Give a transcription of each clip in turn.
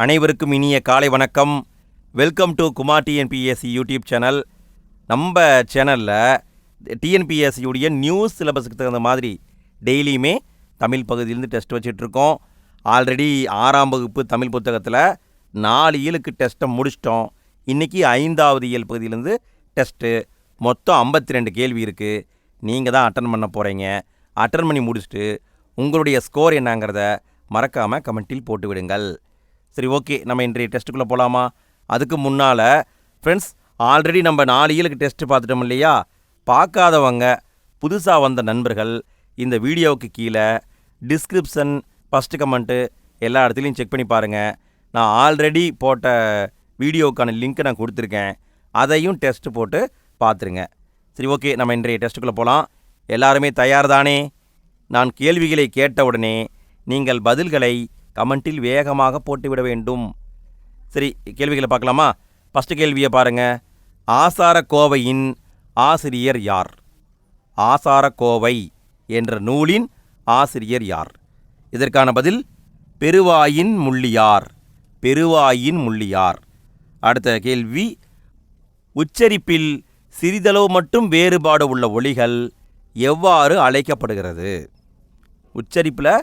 அனைவருக்கும் இனிய காலை வணக்கம். Welcome to Kumar TNPSC YouTube channel நம்ம சேனலில் டிஎன்பிஎஸ்சியுடைய நியூஸ் சிலபஸுக்கு தகுந்த மாதிரி டெய்லியுமே தமிழ் பகுதியிலேருந்து டெஸ்ட் வச்சிட்ருக்கோம் ஆல்ரெடி ஆறாம் வகுப்பு தமிழ் புத்தகத்தில் நாலு இயலுக்கு டெஸ்ட்டை முடிச்சிட்டோம். இன்றைக்கி ஐந்தாவது இயல் பகுதியிலேருந்து டெஸ்ட்டு மொத்தம் ஐம்பத்தி ரெண்டு கேள்வி இருக்குது நீங்கள் தான் அட்டன் பண்ண போகிறீங்க அட்டன் பண்ணி முடிச்சுட்டு உங்களுடைய ஸ்கோர் என்னங்கிறத மறக்காமல் கமெண்ட்டில் போட்டு விடுங்கள். சரி ஓகே நம்ம இன்றைய டெஸ்ட்டுக்குள்ளே போகலாமா? அதுக்கு முன்னால் ஃப்ரெண்ட்ஸ் ஆல்ரெடி நம்ம நாலு இயலுக்கு டெஸ்ட்டு பார்த்துட்டோம் இல்லையா? பார்க்காதவங்க புதுசாக வந்த நண்பர்கள் இந்த வீடியோவுக்கு கீழே டிஸ்கிரிப்ஷன் ஃபஸ்ட்டு கமெண்ட்டு எல்லா இடத்துலையும் செக் பண்ணி பாருங்கள் நான் ஆல்ரெடி போட்ட வீடியோவுக்கான லிங்க்கை நான் கொடுத்துருக்கேன். அதையும் டெஸ்ட்டு போட்டு பார்த்துருங்க. சரி ஓகே நம்ம இன்றைய டெஸ்ட்டுக்குள்ளே போகலாம். எல்லாருமே தயார் தானே நான் கேள்விகளை கேட்டவுடனே நீங்கள் பதில்களை கமெண்ட்டில் வேகமாக போட்டுவிட வேண்டும். சரி கேள்விகளை பார்க்கலாமா? ஃபஸ்ட்டு கேள்வியை பாருங்கள் ஆசாரக்கோவையின் ஆசிரியர் யார்? ஆசாரக்கோவை என்ற நூலின் ஆசிரியர் யார்? இதற்கான பதில் பெருவாயின் முள்ளியார். பெருவாயின் முள்ளியார். அடுத்த கேள்வி உச்சரிப்பில் சிறிதளவு மட்டும் வேறுபாடு உள்ள ஒலிகள் எவ்வாறு அழைக்கப்படுகிறது? உச்சரிப்பில்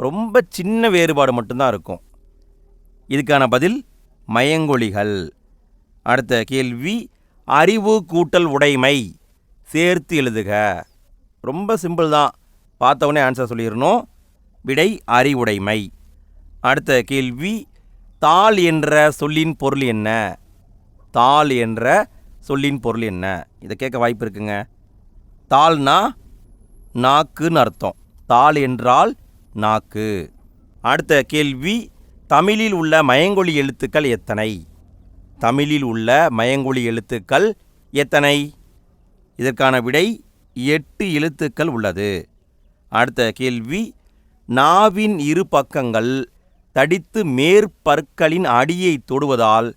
ரொம்ப சின்ன வேறுபாடு மட்டும்தான் இருக்கும். இதுக்கான பதில் மயங்கொழிகள் அடுத்த கேள்வி அறிவு கூட்டல் உடைமை. சேர்த்து எழுதுக. ரொம்ப சிம்பிள் தான். பார்த்தவொடனே ஆன்சர் சொல்லிடணும். விடை அறிவுடைமை. அடுத்த கேள்வி தாள் என்ற சொல்லின் பொருள் என்ன? தாள் என்ற சொல்லின் பொருள் என்ன? இதை கேட்க வாய்ப்பு இருக்குங்க. தாள்னா நாக்குன்னு அர்த்தம். தாள் என்றால் நாக்கு. அடுத்த கேள்வி தமிழில் உள்ள மயங்கொழி எழுத்துக்கள் எத்தனை? தமிழில் உள்ள மயங்கொழி எழுத்துக்கள் எத்தனை? இதற்கான விடை எட்டு எழுத்துக்கள் உள்ளது. அடுத்த கேள்வி நாவின் இரு பக்கங்கள் தடித்து மேற்பற்களின் அடியை தொடுவதால்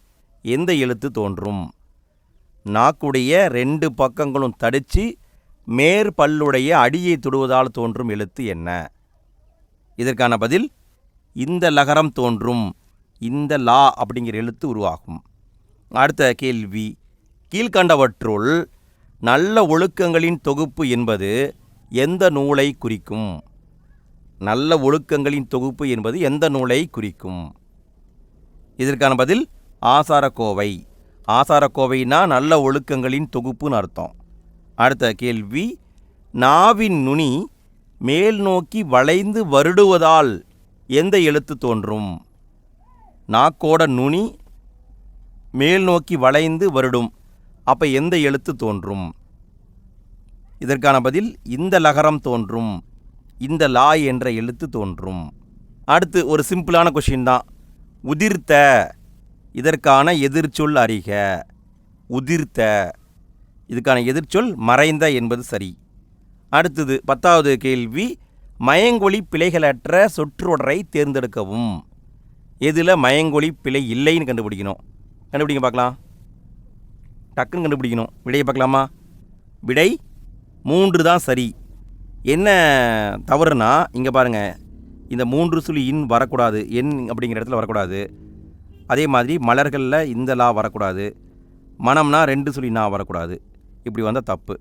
எந்த எழுத்து தோன்றும்? நாக்குடைய ரெண்டு பக்கங்களும் தடித்து மேற்பல்லுடைய அடியை தொடுவதால் தோன்றும் எழுத்து என்ன? இதற்கான பதில் இந்த லகரம் தோன்றும் இந்த லா அப்படிங்கிற எழுத்து உருவாகும். அடுத்த கேள்வி கீழ்கண்டவற்றுள் நல்ல ஒழுக்கங்களின் தொகுப்பு என்பது எந்த நூலை குறிக்கும்? நல்ல ஒழுக்கங்களின் தொகுப்பு என்பது எந்த நூலை குறிக்கும்? இதற்கான பதில் ஆசாரக்கோவை. ஆசாரக்கோவைனா நல்ல ஒழுக்கங்களின் தொகுப்புன்னு அர்த்தம். அடுத்த கேள்வி நாவின் நுனி மேல் நோக்கி வளைந்து வருடுவதால் எந்த எழுத்து தோன்றும்? நாக்கோட நுனி மேல் நோக்கி வளைந்து வருடும். அப்போ எந்த எழுத்து தோன்றும்? இதற்கான பதில் இந்த லகரம் தோன்றும் இந்த லா என்ற எழுத்து தோன்றும். அடுத்து ஒரு சிம்பிளான கொஷின் தான். உதிர்த்த இதற்கான எதிர்ச்சொல் அறிக. உதிர்த்த இதுக்கான எதிர்ச்சொல் மறைந்த என்பது சரி. அடுத்தது பத்தாவது கேள்வி மயங்கொழி பிழைகளற்ற சொற்றொடரை தேர்ந்தெடுக்கவும். எதில் மயங்கொழி பிழை இல்லைன்னு கண்டுபிடிக்கணும். கண்டுபிடிங்க பார்க்கலாம். டக்குன்னு கண்டுபிடிக்கணும். விடையை பார்க்கலாமா? விடை மூன்று தான் சரி. என்ன தவறுனா இங்கே பாருங்கள் இந்த மூன்று சுழி இன் வரக்கூடாது. என் அப்படிங்கிற இடத்துல வரக்கூடாது. அதே மாதிரி மலர்களில் இந்த லா வரக்கூடாது. மனம்னா ரெண்டு சுழி நான் வரக்கூடாது. இப்படி வந்தால் தப்பு.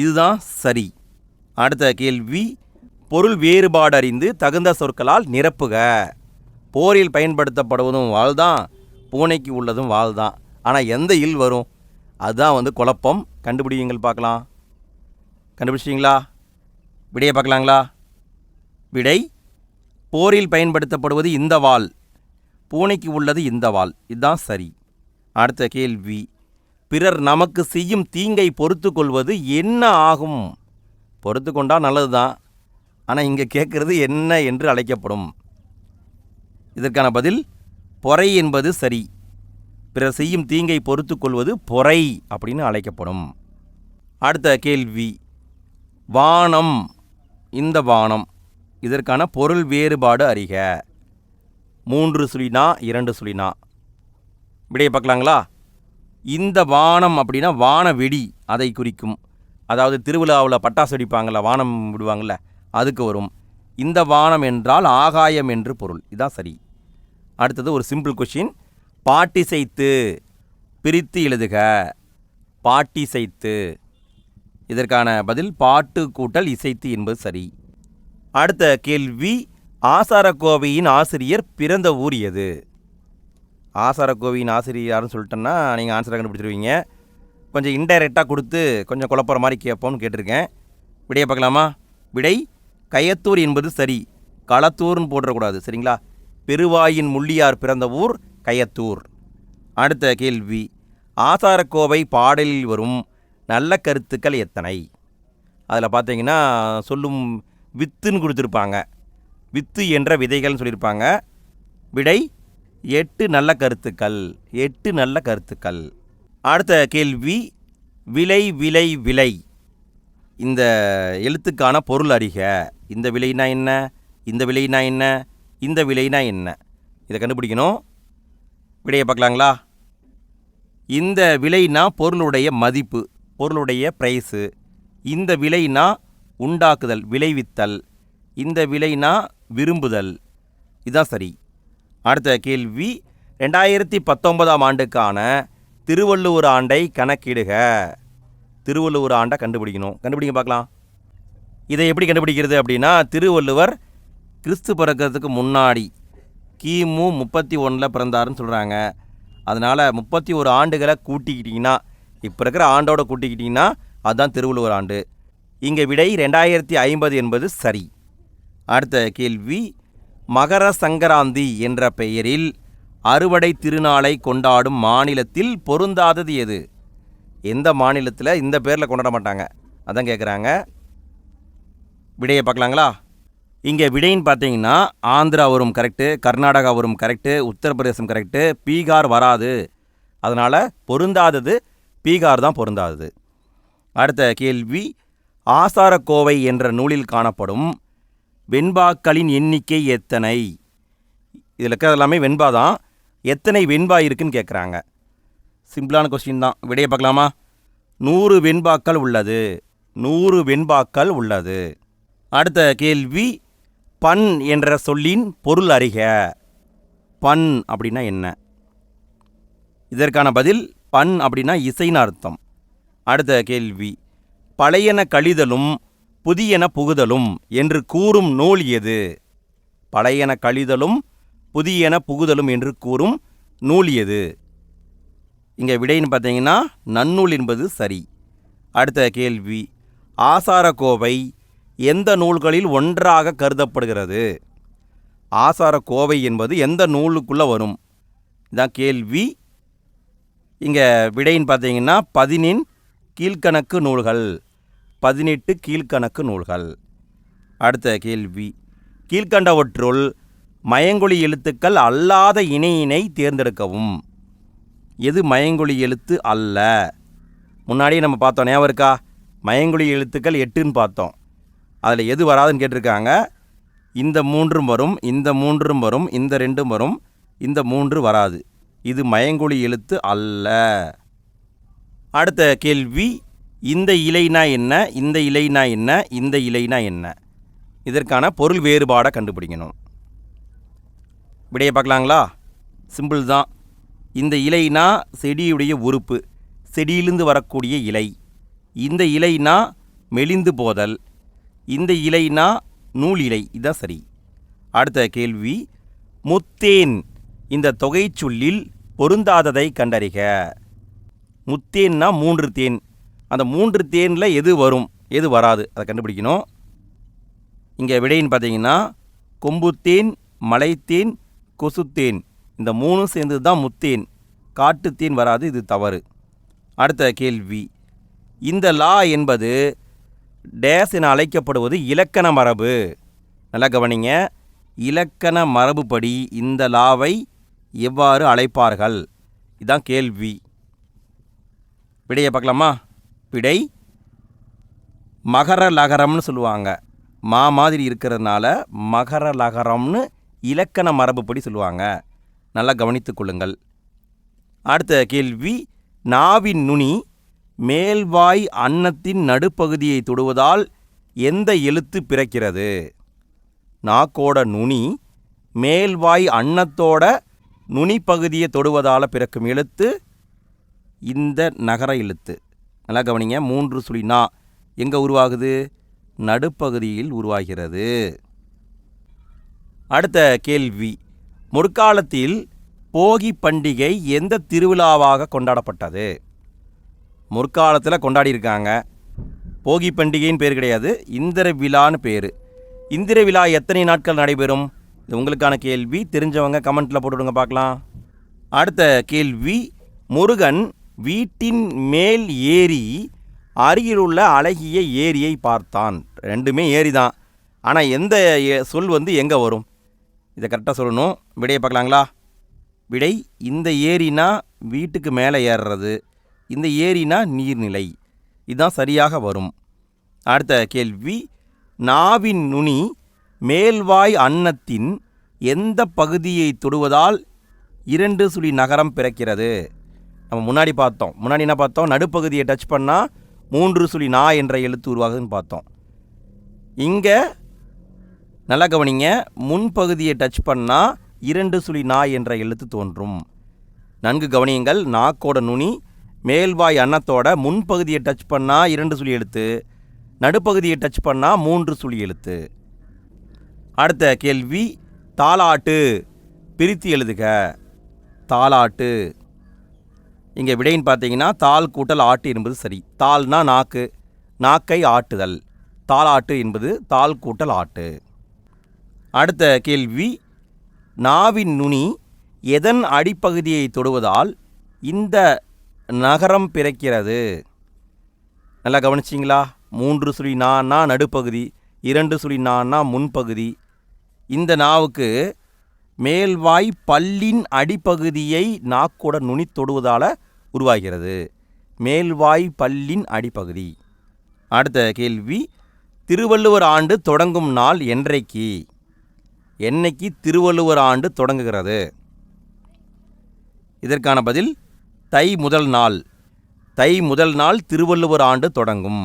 இதுதான் சரி. அடுத்த கேள்வி பொருள் வேறுபாடு அறிந்து தகுந்த சொற்களால் நிரப்புக. போரில் பயன்படுத்தப்படுவதும் வாழ்தான் பூனைக்கு உள்ளதும் வாழ்தான் ஆனால் எந்த இல் வரும்? அதுதான் வந்து குழப்பம். கண்டுபிடிங்கள் பார்க்கலாம். கண்டுபிடிச்சிங்களா விடையை பார்க்கலாங்களா? விடை போரில் பயன்படுத்தப்படுவது இந்த வால் பூனைக்கு உள்ளது இந்த வால் இதுதான் சரி. அடுத்த கேள்வி பிறர் நமக்கு செய்யும் தீங்கை பொறுத்து கொள்வது என்ன ஆகும்? பொறுத்து கொண்டால் நல்லது தான் ஆனால் இங்கே கேட்குறது என்ன என்று அழைக்கப்படும். இதற்கான பதில் பொறை என்பது சரி. பிறர் செய்யும் தீங்கை பொறுத்து கொள்வது பொறை அப்படின்னு அழைக்கப்படும். அடுத்த கேள்வி வானம் இந்த வானம் இதற்கான பொருள் வேறுபாடு அறிக. மூன்று சுழினா இரண்டு சுழினா. விடையை பார்க்கலாங்களா? இந்த வானம் அப்படின்னா வான வெடி அதை குறிக்கும். அதாவது திருவிழாவில் பட்டாசு வெடிப்பாங்கள்ல வானம் விடுவாங்கள்ல அதுக்கு வரும். இந்த வானம் என்றால் ஆகாயம் என்று பொருள். இதான் சரி. அடுத்தது ஒரு சிம்பிள் கொஷின் பாட்டிசைத்து பிரித்து எழுதுக. பாட்டிசைத்து. இதற்கான பதில் பாட்டு கூட்டல் இசைத்து என்பது சரி. அடுத்த கேள்வி ஆசாரக்கோவையின் ஆசிரியர் பிறந்த ஊர் எது? ஆசார கோவின் யாருன்னு சொல்லிட்டேன்னா நீங்கள் ஆன்சரை கண்டுபிடிச்சிருவீங்க. கொஞ்சம் இன்டைரக்டாக கொடுத்து கொஞ்சம் குழப்புற மாதிரி கேட்போம்னு கேட்டிருக்கேன். விடையை பார்க்கலாமா? விடை கயத்தூர் என்பது சரி களத்தூர்னு போட்டுறக்கூடாது சரிங்களா? பெருவாயின் முள்ளியார் பிறந்த ஊர் கயத்தூர். அடுத்த கேள்வி ஆசாரக்கோவை பாடலில் வரும் நல்ல கருத்துக்கள் எத்தனை? அதில் பார்த்தீங்கன்னா சொல்லும் வித்துன்னு கொடுத்துருப்பாங்க. வித்து என்ற விதைகள்னு சொல்லியிருப்பாங்க. விடை எட்டு நல்ல கருத்துக்கள் எட்டு நல்ல கருத்துக்கள். அடுத்த கேள்வி விலை விலை விலை. இந்த எழுத்துக்கான பொருள் அறிக. இந்த விலைனா என்ன? இந்த விலைனா என்ன? இந்த விலைனா என்ன? இதை கண்டுபிடிக்கணும். விடையை பார்க்கலாங்களா? இந்த விலைனா பொருளுடைய மதிப்பு பொருளுடைய ப்ரைஸு இந்த விலைனா உண்டாக்குதல் விளைவித்தல். இந்த விலைனா விரும்புதல். இதுதான் சரி. அடுத்த கேள்வி ரெண்டாயிரத்தி பத்தொன்பதாம் ஆண்டுக்கான திருவள்ளுவர் ஆண்டை கணக்கிடுக. திருவள்ளுவர் ஆண்டை கண்டுபிடிக்கணும். கண்டுபிடிங்க பார்க்கலாம். இதை எப்படி கண்டுபிடிக்கிறது அப்படின்னா திருவள்ளுவர் கிறிஸ்து பிறக்கிறதுக்கு முன்னாடி கிமு முப்பத்தி ஒன்றில் பிறந்தாருன்னு சொல்கிறாங்க அதனால் முப்பத்தி ஒரு ஆண்டுகளை கூட்டிக்கிட்டிங்கன்னா இப்போ இருக்கிற ஆண்டோட கூட்டிக்கிட்டிங்கன்னா அதுதான் திருவள்ளுவர் ஆண்டு. இங்கே விடை ரெண்டாயிரத்தி ஐம்பது என்பது சரி. அடுத்த கேள்வி மகர சங்கராந்தி என்ற பெயரில் அறுவடை திருநாளை கொண்டாடும் மாநிலத்தில் பொருந்தாதது எது? எந்த மாநிலத்தில் இந்த பேரில் கொண்டாட மாட்டாங்க? அதான் கேட்குறாங்க விடையை பார்க்கலாங்களா? இங்கே விடைன்னு பார்த்தீங்கன்னா ஆந்திரா வரும் கரெக்டு கர்நாடகா வரும் கரெக்டு உத்தரப்பிரதேசம் கரெக்டு பீகார் வராது. அதனால் பொருந்தாதது பீகார் தான் பொருந்தாதது. அடுத்த கேள்வி ஆசாரக்கோவை என்ற நூலில் காணப்படும் வெண்பாக்களின் எண்ணிக்கை எத்தனை? இதில் இருக்கிறது எல்லாமே வெண்பா தான். எத்தனை வெண்பா இருக்குன்னு கேட்குறாங்க. சிம்பிளான கொஸ்டின் தான். விடையை பார்க்கலாமா? நூறு வெண்பாக்கள் உள்ளது. நூறு வெண்பாக்கள் உள்ளது. அடுத்த கேள்வி பண் என்ற சொல்லின் பொருள் அறிக. பண் அப்படின்னா என்ன? இதற்கான பதில் பண் அப்படின்னா இசைன்னு அர்த்தம். அடுத்த கேள்வி பழையன கழிதலும் புதியன புகுதலும் என்று கூறும் நூல் எது? பழையன கழிதலும் புதியன புகுதலும் என்று கூறும் நூல் எது? இங்கே விடைன்னு பார்த்தீங்கன்னா நன்னூல் என்பது சரி. அடுத்த கேள்வி ஆசாரக்கோவை எந்த நூல்களில் ஒன்றாக கருதப்படுகிறது? ஆசாரக்கோவை என்பது எந்த நூலுக்குள்ளே வரும்? இதான் கேள்வி. இங்கே விடைன்னு பார்த்தீங்கன்னா பதினின் கீழ்கணக்கு நூல்கள். பதினெட்டு கீழ்க்கணக்கு நூல்கள். அடுத்த கேள்வி. கீழ்கண்டவற்றுள் மயங்கொழி எழுத்துக்கள் அல்லாத இணையினை தேர்ந்தெடுக்கவும். எது மயங்கொழி எழுத்து அல்ல? முன்னாடியே நம்ம பார்த்தோம் ஞாபகம் இருக்கா? மயங்கொழி எழுத்துக்கள் எட்டுன்னு பார்த்தோம். அதில் எது வராதுன்னு கேட்டிருக்காங்க? இந்த மூன்றும் வரும் இந்த மூன்றும் வரும் இந்த ரெண்டும் வரும் இந்த மூன்று வராது. இது மயங்கொழி எழுத்து அல்ல. அடுத்த கேள்வி. இந்த இலைனா என்ன இந்த இலைனா என்ன இந்த இலைனா என்ன? இதற்கான பொருள் வேறுபாடை கண்டுபிடிக்கணும். விடையை பார்க்கலாங்களா? சிம்பிள் தான். இந்த இலைனா செடியுடைய உறுப்பு செடியிலிருந்து வரக்கூடிய இலை. இந்த இலைனா மெலிந்து போதல். இந்த இலைனா நூல் இலை இதுதான் சரி. அடுத்த கேள்வி முத்தேன் இந்த தொகைச்சொல்லில் பொருந்தாததை கண்டறிக. முத்தேன்னா மூன்று தேன். அந்த மூன்று தேனில் எது வரும் எது வராது அதை கண்டுபிடிக்கணும். இங்கே விடைன்னு பார்த்தீங்கன்னா கொம்புத்தேன் மலைத்தேன் கொசுத்தேன் இந்த மூணும் சேர்ந்து தான் முத்தேன். காட்டுத்தேன் வராது இது தவறு. அடுத்த கேள்வி. இந்த லா என்பது டேஸ் என அழைக்கப்படுவது இலக்கண மரபு. நல்லா கவனிங்க. இலக்கண மரபுப்படி இந்த லாவை எவ்வாறு அழைப்பார்கள்? இதுதான் கேள்வி. விடையை பார்க்கலாமா? பிடை மகர லகரம்னு சொல்லுவாங்க. மா மாதிரி இருக்கிறதுனால மகர லகரம்னு இலக்கண மரபுப்படி சொல்லுவாங்க. நல்லா கவனித்து கொள்ளுங்கள். அடுத்த கேள்வி நாவின் நுனி மேல்வாய் அன்னத்தின் நடுப்பகுதியை தொடுவதால் எந்த எழுத்து பிறக்கிறது? நாக்கோட நுனி மேல்வாய் அன்னத்தோட நுனி பகுதியை தொடுவதால் பிறக்கும் எழுத்து இந்த நகர எழுத்து. நல்லா கவனிங்க. மூன்று சுழி நா எங்கே உருவாகுது? நடுப்பகுதியில் உருவாகிறது. அடுத்த கேள்வி. முற்காலத்தில் போகி பண்டிகை எந்த திருவிழாவாக கொண்டாடப்பட்டது? முற்காலத்தில் கொண்டாடியிருக்காங்க போகி பண்டிகைன்னு பேர் கிடையாது. இந்திர விழான்னு பேர். இந்திர விழா எத்தனை நாட்கள் நடைபெறும்? இது உங்களுக்கான கேள்வி. தெரிஞ்சவங்க கமெண்ட்டில் போட்டுவிடுங்க பார்க்கலாம். அடுத்த கேள்வி. முருகன் வீட்டின் மேல் ஏறி அருகிலுள்ள அழகிய ஏரியை பார்த்தான். ரெண்டுமே ஏரி தான் ஆனால் எந்த சொல் வந்து எங்கே வரும்? இதை கரெக்டாக சொல்லணும். விடையை பார்க்கலாங்களா? விடை இந்த ஏரினா வீட்டுக்கு மேலே ஏறுறது. இந்த ஏரினா நீர்நிலை. இதுதான் சரியாக வரும். அடுத்த கேள்வி. நாவின் நுனி மேல்வாய் அன்னத்தின் எந்த பகுதியை தொடுவதால் இரண்டு சுழி நகரம் பிறக்கிறது? நம்ம முன்னாடி பார்த்தோம். முன்னாடி என்ன பார்த்தோம்? நடுப்பகுதியை டச் பண்ணால் மூன்று சுழி நா என்ற எழுத்து உருவாகுதுன்னு பார்த்தோம். இங்கே நல்லா கவனிங்க. முன்பகுதியை டச் பண்ணால் இரண்டு சுழி நா என்ற எழுத்து தோன்றும். நன்கு கவனியுங்கள். நாக்கோட நுனி மேல்வாய் அன்னத்தோட முன்பகுதியை டச் பண்ணால் இரண்டு சுழி எழுத்து நடுப்பகுதியை டச் பண்ணால் மூன்று சுழி எழுத்து. அடுத்த கேள்வி தாலாட்டு. பிரித்து எழுதுக. தாலாட்டு. இங்கே விடைன்னு பார்த்தீங்கன்னா தால் கூட்டல் ஆட்டு என்பது சரி. தால்னா நாக்கு நாக்கை ஆட்டுதல். தாலாட்டு என்பது தால் கூட்டல் ஆட்டு. அடுத்த கேள்வி நாவின் நுனி எதன் அடிப்பகுதியை தொடுவதால் இந்த நகரம் பிறக்கிறது? நல்லா கவனிச்சிங்களா? மூன்று சுழி நான்னா நடுப்பகுதி இரண்டு சுழி நான்னா முன்பகுதி. இந்த நாவுக்கு மேல்வாய் பல்லின் அடிப்பகுதியை நாக்கோட நுனி தொடுவதால் உருவாகிறது. மேல்வாய் பல்லின் அடிப்பகுதி. அடுத்த கேள்வி திருவள்ளுவர் ஆண்டு தொடங்கும் நாள் என்றைக்கு? என்னைக்கு திருவள்ளுவர் ஆண்டு தொடங்குகிறது? இதற்கான பதில் தை முதல் நாள். தை முதல் நாள் திருவள்ளுவர் ஆண்டு தொடங்கும்.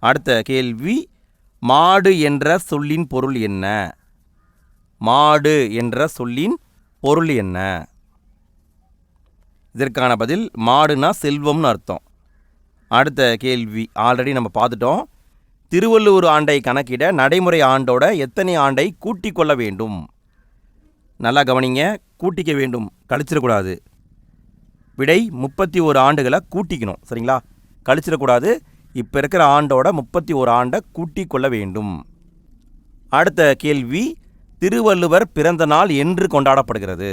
அடுத்த கேள்வி மாடு என்ற சொல்லின் பொருள் என்ன? மாடு என்ற சொல்லின் பொருள் என்ன? இதற்கான பதில் மாடுனா செல்வம்னு அர்த்தம். அடுத்த கேள்வி ஆல்ரெடி நம்ம பார்த்துட்டோம். திருவள்ளுவர் ஆண்டை கணக்கிட நடைமுறை ஆண்டோட எத்தனை ஆண்டை கூட்டிக் கொள்ள வேண்டும்? நல்லா கவனிங்க கூட்டிக்க வேண்டும் கழிச்சிடக்கூடாது. விடை முப்பத்தி ஒரு ஆண்டுகளை கூட்டிக்கணும் சரிங்களா? கழிச்சிடக்கூடாது இப்போ இருக்கிற ஆண்டோட முப்பத்தி ஒரு ஆண்டை கூட்டிக் கொள்ள வேண்டும். அடுத்த கேள்வி திருவள்ளுவர் பிறந்த நாள் என்று கொண்டாடப்படுகிறது.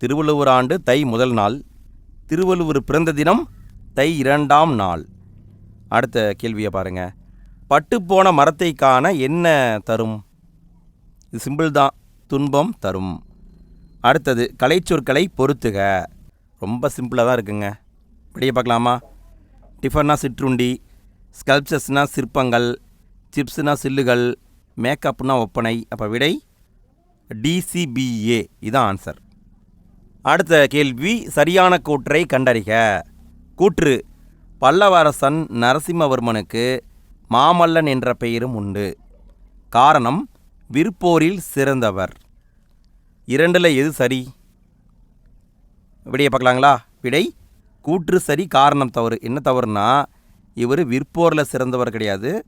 திருவள்ளுவர் ஆண்டு தை முதல் நாள். திருவள்ளுவர் பிறந்த தினம் தை இரண்டாம் நாள். அடுத்த கேள்வியை பாருங்க. பட்டுப்போன மரத்தை காண என்ன தரும்? இது சிம்பிள் தான். துன்பம் தரும். அடுத்தது கலைச்சொற்களை பொறுத்துக. ரொம்ப சிம்பிளாக தான் இருக்குங்க. இப்படியே பார்க்கலாமா? டிஃபன்னா சிற்றுண்டி ஸ்கல்ப்சர்ஸ்னா சிற்பங்கள் சிப்ஸ்னா சில்லுகள் மேக்கப்னா ஒப்பனை. அப்போ விடை டிசிபிஏ இதான் ஆன்சர். அடுத்த கேள்வி சரியான கூற்றை கண்டறிக. கூற்று பல்லவரசன் நரசிம்மவர்மனுக்கு மாமல்லன் என்ற பெயரும் உண்டு. காரணம் விற்போரில் சிறந்தவர். இரண்டில் எது சரி? விடையை பார்க்கலாங்களா? விடை கூற்று சரி காரணம் தவறு. என்ன தவறுனா இவர் விற்போரில் சிறந்தவர் கிடையாது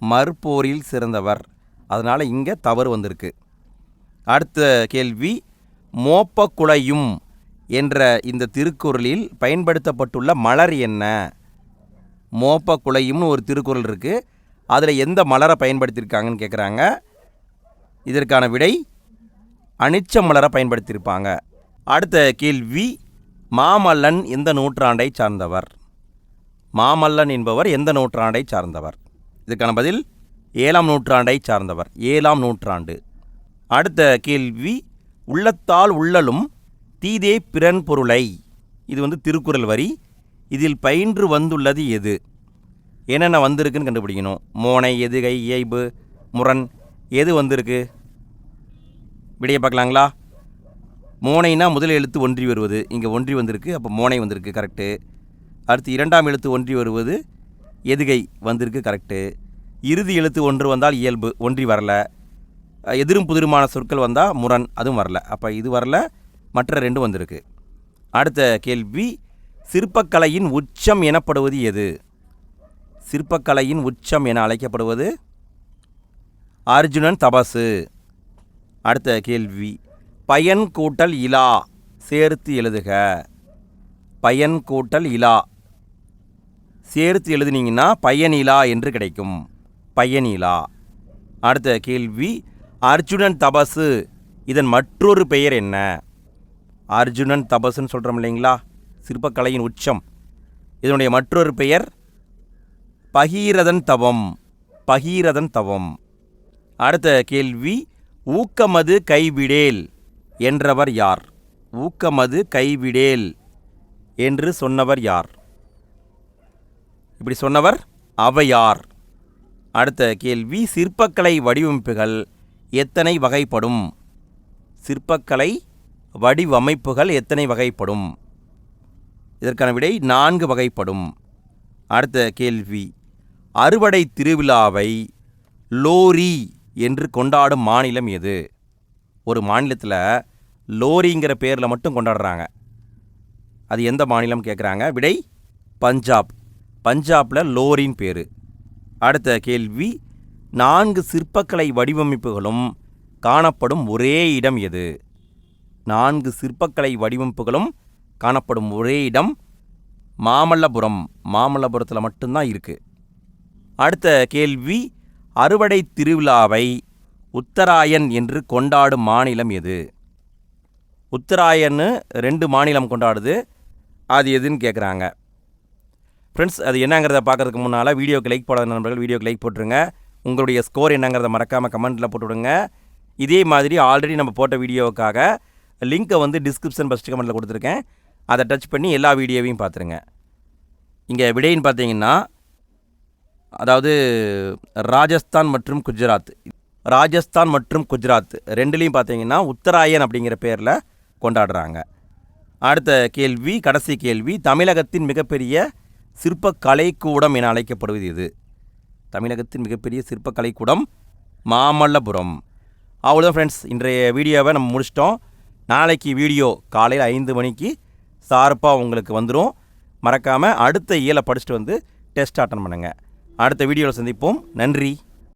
மறுப்போரில் சிறந்தவர். அதனால் இங்கே தவறு வந்திருக்கு. அடுத்த கேள்வி மோப்பக்குழையும் என்ற இந்த திருக்குறளில் பயன்படுத்தப்பட்டுள்ள மலர் என்ன? மோப்பக்குழையும்னு ஒரு திருக்குறள் இருக்குது அதில் எந்த மலரை பயன்படுத்தியிருக்காங்கன்னு கேட்குறாங்க இதற்கான விடை அனிச்ச மலரை பயன்படுத்தியிருப்பாங்க அடுத்த கேள்வி மாமல்லன் எந்த நூற்றாண்டை சார்ந்தவர்? மாமல்லன் என்பவர் எந்த நூற்றாண்டை சார்ந்தவர்? இதுக்கான பதில் ஏழாம் நூற்றாண்டை சார்ந்தவர். ஏழாம் நூற்றாண்டு. அடுத்த கேள்வி உள்ளத்தால் உள்ளலும் தீதே பிறன் பொருளை. இது வந்து திருக்குறள் வரி. இதில் பயின்று வந்துள்ளது எது? என்னென்ன வந்திருக்குன்னு கண்டுபிடிக்கணும். மோனை எதுகை இயைபு முரண். எது வந்திருக்கு? விடையை பார்க்கலாங்களா? மோனைனா முதல் எழுத்து ஒன்றி வருவது. இங்கே ஒன்றி வந்திருக்கு அப்போ மோனை வந்திருக்கு கரெக்டு அடுத்து இரண்டாம் எழுத்து ஒன்றி வருவது எதுகை வந்திருக்கு கரெக்டு இறுதி எழுத்து ஒன்று வந்தால் இயல்பு ஒன்றி வரலை. எதிரும் புதிருமான சொற்கள் வந்தால் முரண் அதுவும் வரல. அப்போ இது வரல மற்ற ரெண்டும் வந்திருக்கு. அடுத்த கேள்வி சிற்பக்கலையின் உச்சம் எனப்படுவது எது? சிற்பக்கலையின் உச்சம் என அழைக்கப்படுவது அர்ஜுனன் தபசு. அடுத்த கேள்வி பயன் கூட்டல் இலா சேர்த்து எழுதுக. பயன் கூட்டல் இலா. சேர்த்து எழுதுனீங்கன்னா பயனிலா என்று கிடைக்கும். பயனிலா அடுத்த கேள்வி அர்ஜுனன் தபசு. இதன் மற்றொரு பெயர் என்ன? அர்ஜுனன் தபசுன்னு சொல்கிறோம் இல்லைங்களா? சிற்பக்கலையின் உச்சம். இதனுடைய மற்றொரு பெயர் பகீரதன் தவம். பகீரதன் தவம். அடுத்த கேள்வி ஊக்கமது கைவிடேல் என்றவர் யார்? ஊக்கமது கைவிடேல் என்று சொன்னவர் யார்? இப்படி சொன்னவர் அவையார். அடுத்த கேள்வி சிற்பக்கலை வடிவமைப்புகள் எத்தனை வகைப்படும்? சிற்பக்கலை வடிவமைப்புகள் எத்தனை வகைப்படும்? இதற்கான விடை நான்கு வகைப்படும். அடுத்த கேள்வி. அறுவடை திருவிழாவை லோரி என்று கொண்டாடும் மாநிலம் எது? ஒரு மாநிலத்தில் லோரிங்கிற பேரில் மட்டும் கொண்டாடுறாங்க. அது எந்த மாநிலம் கேட்குறாங்க விடை பஞ்சாப். பஞ்சாபில் லோரின் பேர். அடுத்த கேள்வி. நான்கு சிற்பக்கலை வடிவமைப்புகளும் காணப்படும் ஒரே இடம் எது? நான்கு சிற்பக்கலை வடிவமைப்புகளும் காணப்படும் ஒரே இடம் மாமல்லபுரம். மாமல்லபுரத்தில் மட்டும்தான் இருக்குது அடுத்த கேள்வி அறுவடை திருவிழாவை உத்தராயன் என்று கொண்டாடும் மாநிலம் எது? உத்தராயன்னு ரெண்டு மாநிலம் கொண்டாடுது. அது எதுன்னு கேட்குறாங்க ஃப்ரெண்ட்ஸ் அது என்னங்கிறத பார்க்கறதுக்கு முன்னால் வீடியோக்கு லைக் போடாத நண்பர்கள் வீடியோக்கு லைக் போட்டுருங்க. உங்களுடைய ஸ்கோர் என்னங்கிறத மறக்காமல் கமெண்ட்டில் போட்டுவிடுங்க. இதே மாதிரி ஆல்ரெடி நம்ம போட்ட வீடியோவுக்காக லிங்க்கை வந்து டிஸ்கிரிப்ஷன் ஃபஸ்ட் கமெண்ட்டில் கொடுத்துருக்கேன். அதை டச் பண்ணி எல்லா வீடியோவையும் பார்த்துருங்க. இங்கே விடைன்னு பார்த்தீங்கன்னா அதாவது ராஜஸ்தான் மற்றும் குஜராத். ராஜஸ்தான் மற்றும் குஜராத் ரெண்டுலேயும் பார்த்தீங்கன்னா உத்தராயன் அப்படிங்கிற பேரில் கொண்டாடுறாங்க. அடுத்த கேள்வி கடைசி கேள்வி தமிழகத்தின் மிகப்பெரிய சிற்பக்கலை கலைக்கூடம் என அழைக்கப்படுவது இது தமிழகத்தின் மிகப்பெரிய சிற்பக்கலைக்கூடம் மாமல்லபுரம். அவ்வளோதான் ஃப்ரெண்ட்ஸ் இன்றைய வீடியோவை நம்ம முடிச்சிட்டோம். நாளைக்கு வீடியோ காலையில் ஐந்து மணிக்கு சார்பாக உங்களுக்கு வந்துடும் மறக்காமல் அடுத்த இயலை படிச்சுட்டு வந்து டெஸ்ட் அட்டன் பண்ணுங்கள் அடுத்த வீடியோவில் சந்திப்போம். நன்றி.